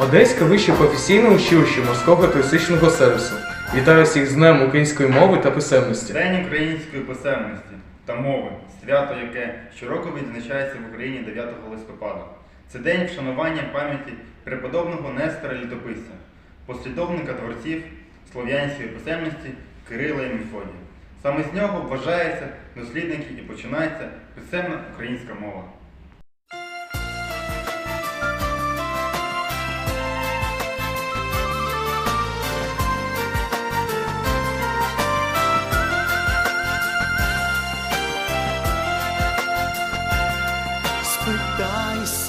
Одеське вище професійне училище морського туристичного сервісу. Вітаю всіх з Днем української мови та писемності. День української писемності та мови свято, яке щороку відзначається в Україні 9 листопада. Це день вшанування пам'яті преподобного Нестора Літописця, послідовника творців слов'янської писемності Кирила і Мефодія. Саме з нього вважається дослідники і починається писемна українська мова.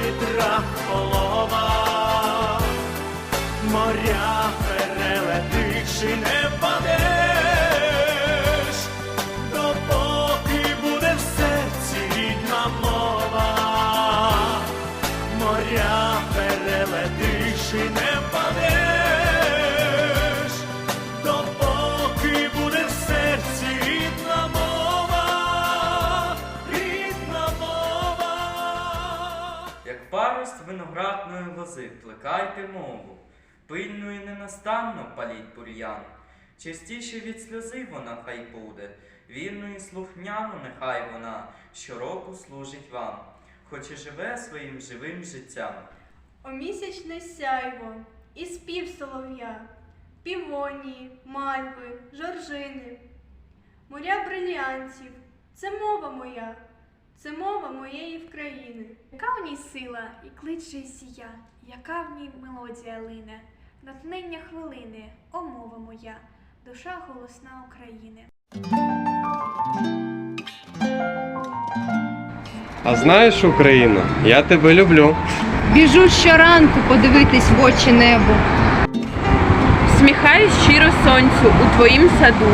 вітрах полова, виноградної лози, плекайте мову, пильно і ненастанно паліть бур'ян. Частіше від сльози вона хай буде, вірно і слухняно нехай вона щороку служить вам, хоч і живе своїм живим життям. О місячне сяйво, і спів солов'я, півонії, мальви, жоржини, моря бриліантів, це мова моя, це мова моєї вкраїни. Яка в ній сила і кличе й сія, яка в ній мелодія лине, натхнення хвилини, о мова моя, душа голосна України. А знаєш, Україна, я тебе люблю. Біжу щоранку подивитись в очі небу. Сміхаюсь щиро сонцю у твоїм саду.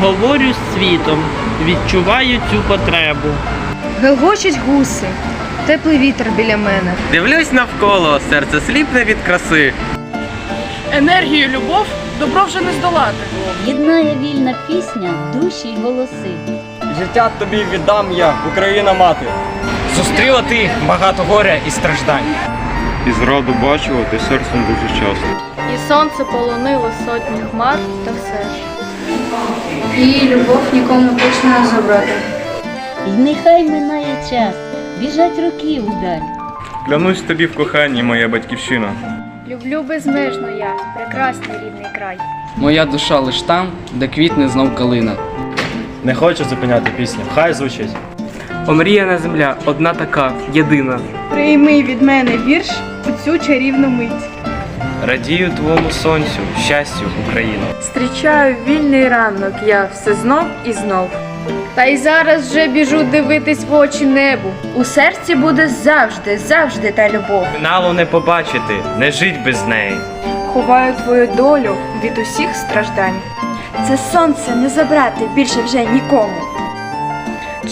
Говорю з світом, відчуваю цю потребу. Гелгочуть гуси, теплий вітер біля мене. Дивлюсь навколо, серце сліпне від краси. Енергію, любов, добро вже не здолати. Єднає вільна пісня, душі й голоси. Життя тобі віддам я, Україна мати. Зустріла ти багато горя і страждань. І зраду бачувати серцем дуже часто. І сонце полонило сотні хмар та все ж. І любов нікому точно не забрати. І нехай минає час, біжать роки вдаль. Клянусь тобі в коханні, моя батьківщина. Люблю безмежно я, прекрасний рідний край. Моя душа лиш там, де квітне знов калина. Не хочу зупиняти пісню, хай звучить. Омріяна земля, одна така, єдина. Прийми від мене вірш у цю чарівну мить. Радію твоєму сонцю, щастю, Україна. Зустрічаю вільний ранок я все знов і знов. Та й зараз вже біжу дивитись в очі небу. У серці буде завжди, завжди та любов. Фіналу не побачити, не жить без неї. Ховаю твою долю від усіх страждань. Це сонце не забрати більше вже нікому.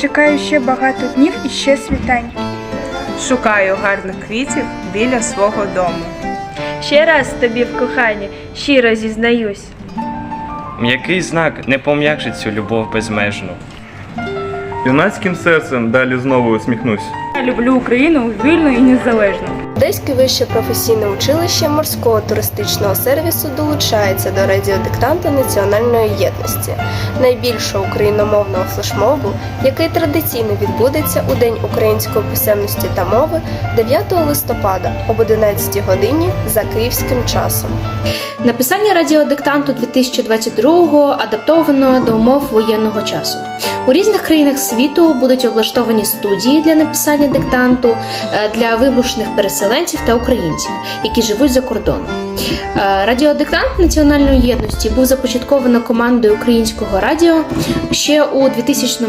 Чекаю ще багато днів і ще світань. Шукаю гарних квітів біля свого дому. Ще раз тобі в коханні щиро зізнаюсь. М'який знак не пом'якшить цю любов безмежну. Юнацьким серцем далі знову усміхнусь. Я люблю Україну вільну і незалежну. Одеське вище професійне училище морського туристичного сервісу долучається до радіодиктанту національної єдності, найбільшого україномовного флешмобу, який традиційно відбудеться у День української писемності та мови 9 листопада об 11 годині за київським часом. Написання радіодиктанту 2022-го адаптовано до умов воєнного часу. У різних країнах світу будуть облаштовані студії для написання диктанту е, для вимушених переселенців та українців, які живуть за кордоном. Е, Радіодиктант національної єдності був започатковано командою українського радіо ще у 2000